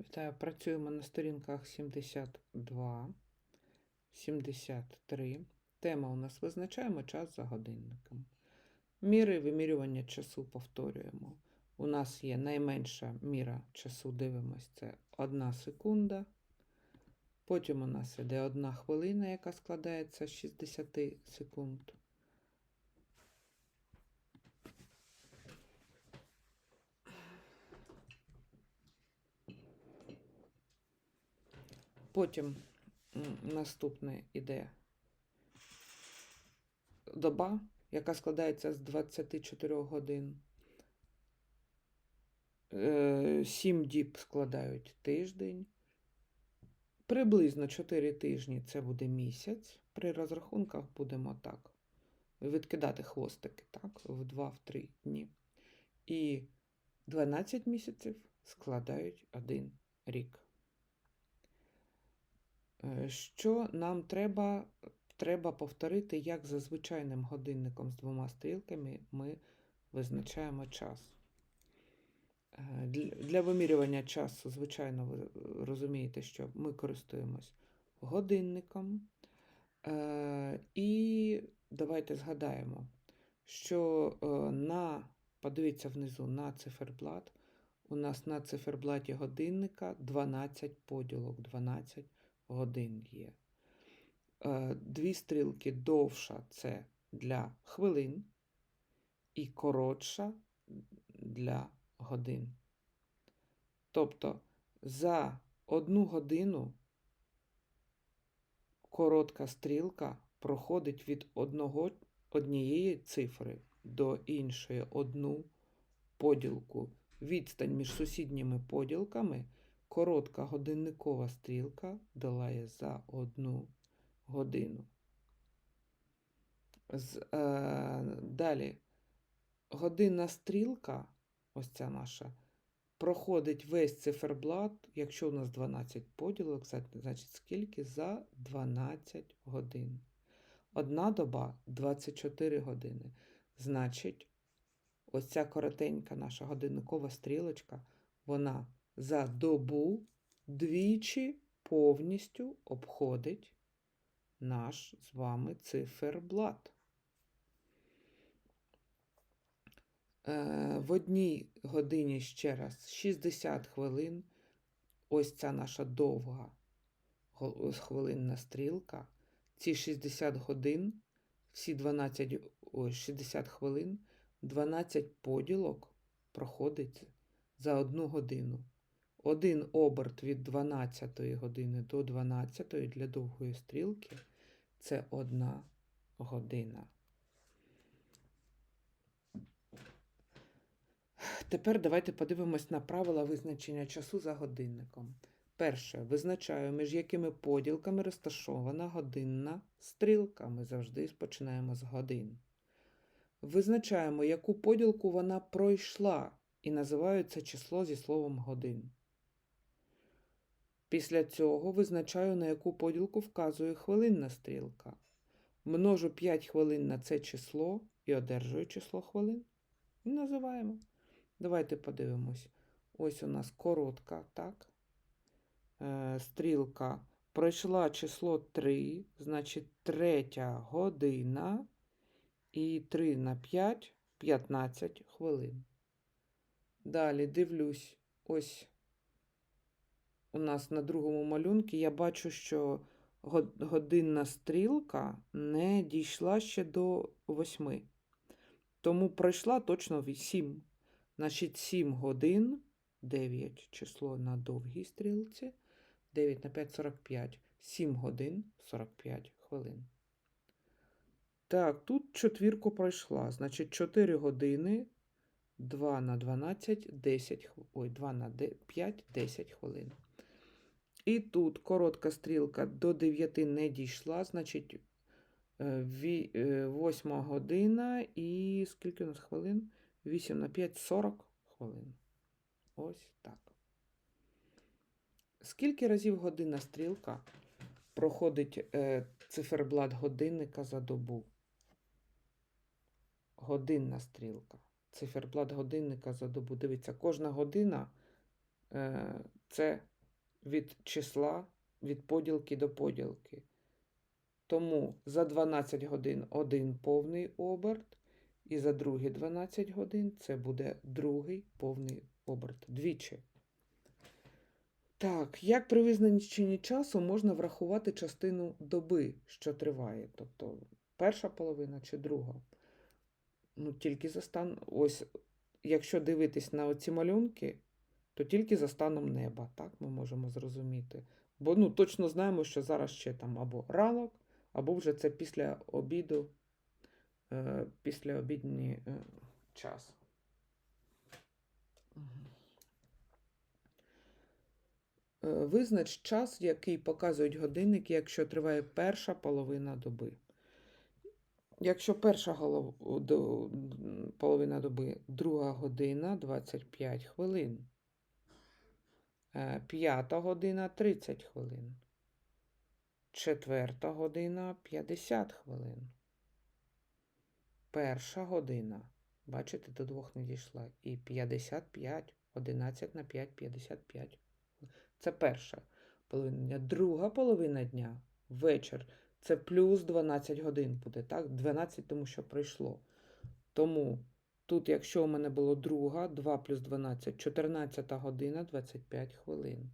Вітаю, працюємо на сторінках 72, 73. Тема у нас визначаємо час за годинником. Міри вимірювання часу повторюємо. У нас є найменша міра часу, дивимось, це 1 секунда. Потім у нас іде 1 хвилина, яка складається з 60 секунд. Потім наступне іде доба, яка складається з 24 годин. Е, Сім діб складають тиждень. Приблизно 4 тижні це буде місяць. При розрахунках будемо так. Відкидати хвостики, так, в 2-3 дні. І 12 місяців складають один рік. Е, Що нам треба? Треба повторити, як за звичайним годинником з двома стрілками ми визначаємо час. Е, Для вимірювання часу, звичайно, ви розумієте, що ми користуємось годинником. Е, І давайте згадаємо, що е, на, подивіться внизу на циферблат. У нас на циферблаті годинника 12 поділок, 12 годин є. Е, Дві стрілки довша це для хвилин і коротша для годин. Тобто за одну годину коротка стрілка проходить від одного, однієї цифри до іншої одну поділку. Відстань між сусідніми поділками коротка годинникова стрілка долає за одну годину. З, е, далі годинна стрілка, ось ця наша, проходить весь циферблат, якщо у нас 12 поділок, значить скільки? За 12 годин. Одна доба 24 години. Значить, ось ця коротенька наша годинникова стрілочка, вона за добу двічі повністю обходить наш з вами циферблат. Е, В одній годині ще раз 60 хвилин. Ось ця наша довга хвилинна стрілка. Ці 60 годин, всі 12, ой, 60 хвилин, 12 поділок проходить за одну годину. Один оберт від 12 години до 12 для довгої стрілки це одна година. Тепер давайте подивимось на правила визначення часу за годинником. Перше, визначаю, між якими поділками розташована годинна стрілка. Ми завжди починаємо з годин. Визначаємо, яку поділку вона пройшла, і називаю це число зі словом годин. Після цього визначаю, на яку поділку вказує хвилинна стрілка. Множу 5 хвилин на це число і одержую число хвилин. І називаємо. Давайте подивимось. Ось у нас коротка, так? Е, стрілка пройшла число 3, значить третя година. І 3 на 5 15 хвилин. Далі дивлюсь, ось у нас на другому малюнку я бачу, що годинна стрілка не дійшла ще до 8. Тому пройшла точно 7. Значить, 7 годин, 9 число на довгій стрілці, 9 на 5 45. 7 годин 45 хвилин. Так, тут четвірку пройшла. Значить, 4 години, 2 на 12, 10, хв- ой, 2 на 5, 10 хвилин. І тут коротка стрілка до 9 не дійшла, значить, 8 година і скільки у нас хвилин? 8 на 5, 40 хвилин. Ось так. Скільки разів годинна стрілка проходить е, циферблат годинника за добу? Годинна стрілка. Циферблат годинника за добу. Дивіться, кожна година е, це від числа, від поділки до поділки. Тому за 12 годин один повний оберт, і за другі 12 годин це буде другий повний оберт. Двічі. Так, як при визначенні часу можна врахувати частину доби, що триває? Тобто перша половина чи друга? Ну, тільки за стан. Ось, якщо дивитись на оці малюнки, то тільки за станом неба, так ми можемо зрозуміти. Бо ну, точно знаємо, що зараз ще там або ранок, або вже це після обіду, е, після обідній е, час. Е, Визнач час, який показують годинники, якщо триває перша половина доби. Якщо перша половина доби друга година 25 хвилин, Е, п'ята година 30 хвилин, четверта година 50 хвилин, перша година, бачите, до двох не дійшла, і 55, 11 на 5, 55. Це перша половина дня. Друга половина дня, вечір, це плюс 12 годин буде, так? 12, тому що прийшло. Тому тут, якщо у мене було друга, 2 плюс 12, 14 година 25 хвилин.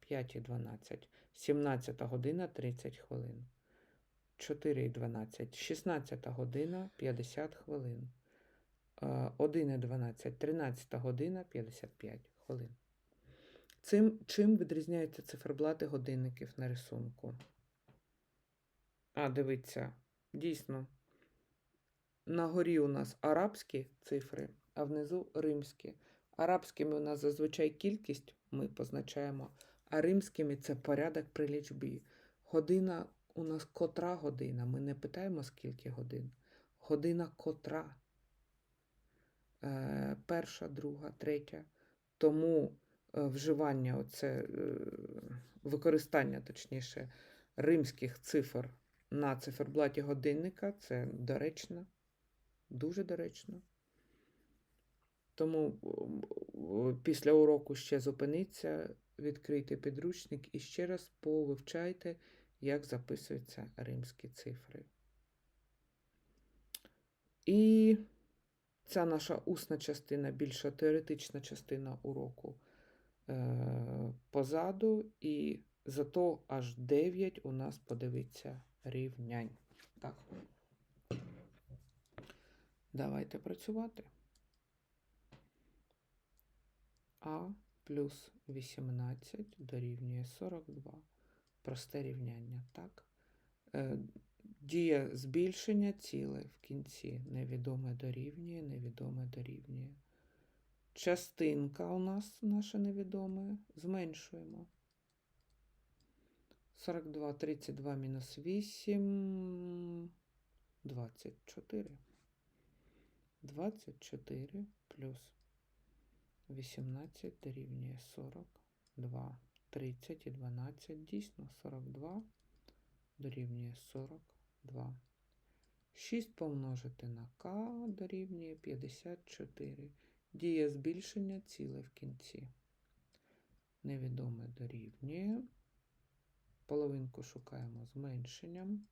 5 і 12. 17 година 30 хвилин. 4 і 12. 16 година 50 хвилин. Е, 1 і 12. 13 година 55 хвилин. Цим, чим відрізняються циферблати годинників на рисунку? А, дивіться, дійсно. На горі у нас арабські цифри, а внизу римські. Арабськими у нас зазвичай кількість ми позначаємо, а римськими це порядок при лічбі. Година у нас котра година. Ми не питаємо, скільки годин. Година котра. Е, перша, друга, третя. Тому е, вживання, оце, е, використання, точніше, римських цифр на циферблаті годинника це доречно, дуже доречно. Тому після уроку ще зупиніться, відкрийте підручник і ще раз повивчайте, як записуються римські цифри. І ця наша усна частина, більша теоретична частина уроку е, позаду, і зато аж 9 у нас подивиться рівнянь. Так. Давайте працювати. А плюс 18 дорівнює 42. Просте рівняння, так? Е, Дія збільшення ціле в кінці. Невідоме дорівнює, невідоме дорівнює. Частинка у нас наша невідоме. Зменшуємо. 42, 32 мінус 8, 24. 24 плюс 18 дорівнює 42. 30 і 12, дійсно 42 дорівнює 42. 6 помножити на k дорівнює 54. Дія збільшення ціле в кінці. Невідоме дорівнює. Половинку шукаємо зменшенням.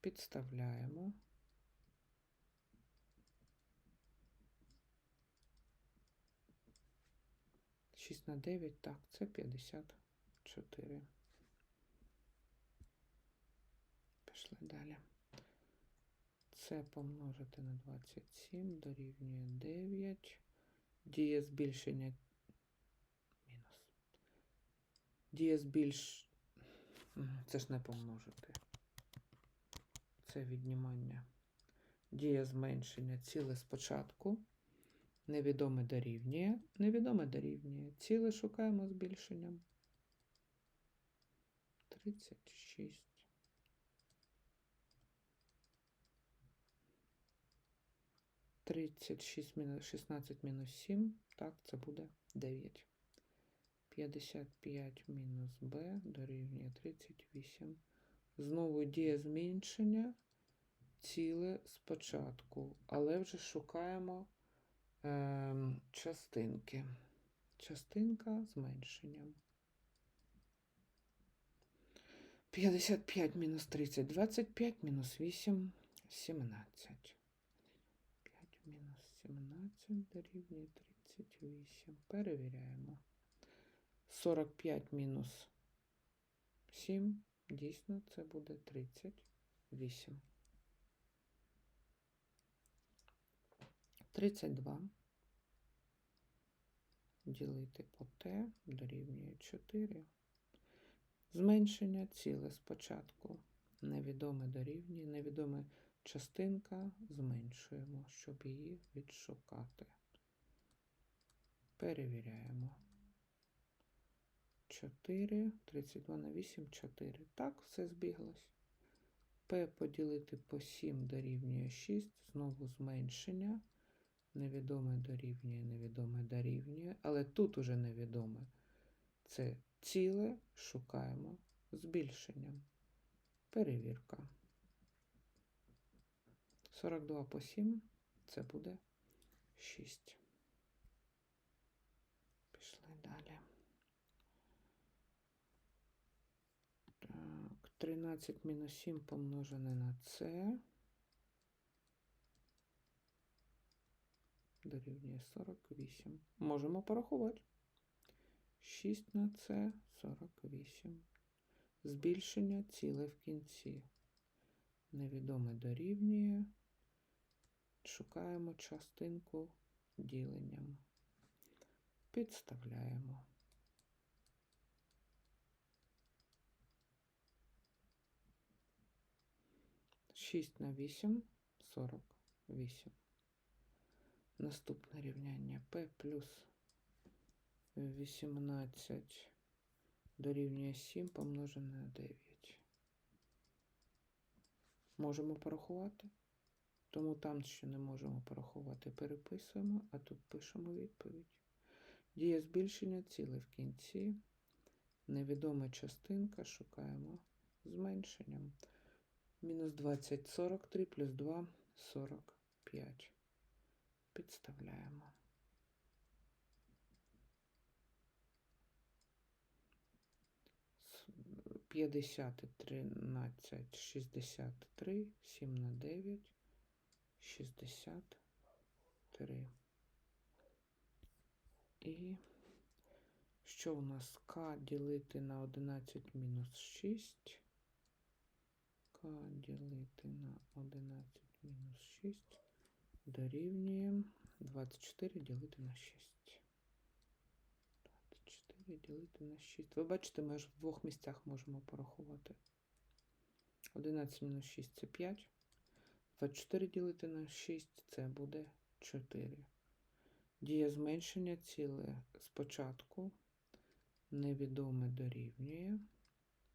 Підставляємо. Шість на 9, так, це 54. Пішли далі. Це помножити на 27 дорівнює 9. Дія збільшення мінус. Дія збільш... Це ж не помножити. Це віднімання. Дія зменшення ціле спочатку. Невідоме дорівнює. Невідоме дорівнює. Ціле шукаємо збільшенням. 36. Тридцять шість мінус шістнадцять мінус сім. Так, це буде дев'ять. П'ятдесят п'ять мінус Б дорівнює тридцять вісім. Знову діє зменшення ціле спочатку, але вже шукаємо ем, частинки. частинка зменшенням. 55 мінус 30, 25 мінус 8, 17. 5 мінус 17 дорівнює 38. Перевіряємо. 45 мінус 7. Дійсно, це буде 38. 32. Ділити по t дорівнює 4. Зменшення ціле спочатку. Невідоме дорівнює, невідоме частинка зменшуємо, щоб її відшукати. Перевіряємо. 4, 32 на 8, 4. Так, все збіглось. P поділити по 7 дорівнює 6. Знову зменшення. Невідоме дорівнює, невідоме дорівнює. Але тут уже невідоме. Це ціле шукаємо збільшенням. Перевірка. 42 по 7 це буде 6. Пішли далі. Так, 13 мінус 7 помножене на це. Дорівнює 48. Можемо порахувати. 6 на це 48. Збільшення ціле в кінці. Невідоме дорівнює. Шукаємо частинку діленням. Підставляємо. Шість на вісім сорок вісім. Наступне рівняння P плюс 18 дорівнює 7 помножене на 9. Можемо порахувати, тому там, що не можемо порахувати, переписуємо, а тут пишемо відповідь. Дія збільшення ціле в кінці. Невідома частинка шукаємо зменшенням. Мінус 20, 43 плюс 2, 45. Підставляємо. С- 50 і 13, 63, 7 на 9, 63. І що у нас К ділити на 11 мінус 6? К ділити на 11 мінус 6 дорівнює 24 ділити на 6. 24 ділити на 6. Ви бачите, ми аж в двох місцях можемо порахувати. 11 мінус 6 це 5. 24 ділити на 6 це буде 4. Дія зменшення ціле спочатку невідоме дорівнює.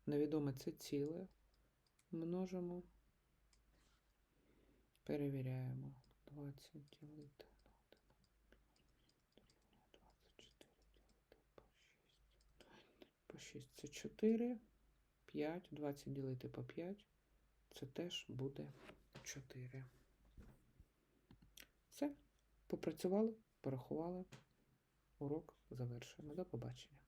Невідоме це ціле. Множимо. Перевіряємо. 20 ділити на 11 дорівнює 24 ділити по 6. По 6 це 4. 5. 20 ділити по 5. Це теж буде 4. Все. Попрацювали, порахували. Урок завершуємо. До побачення.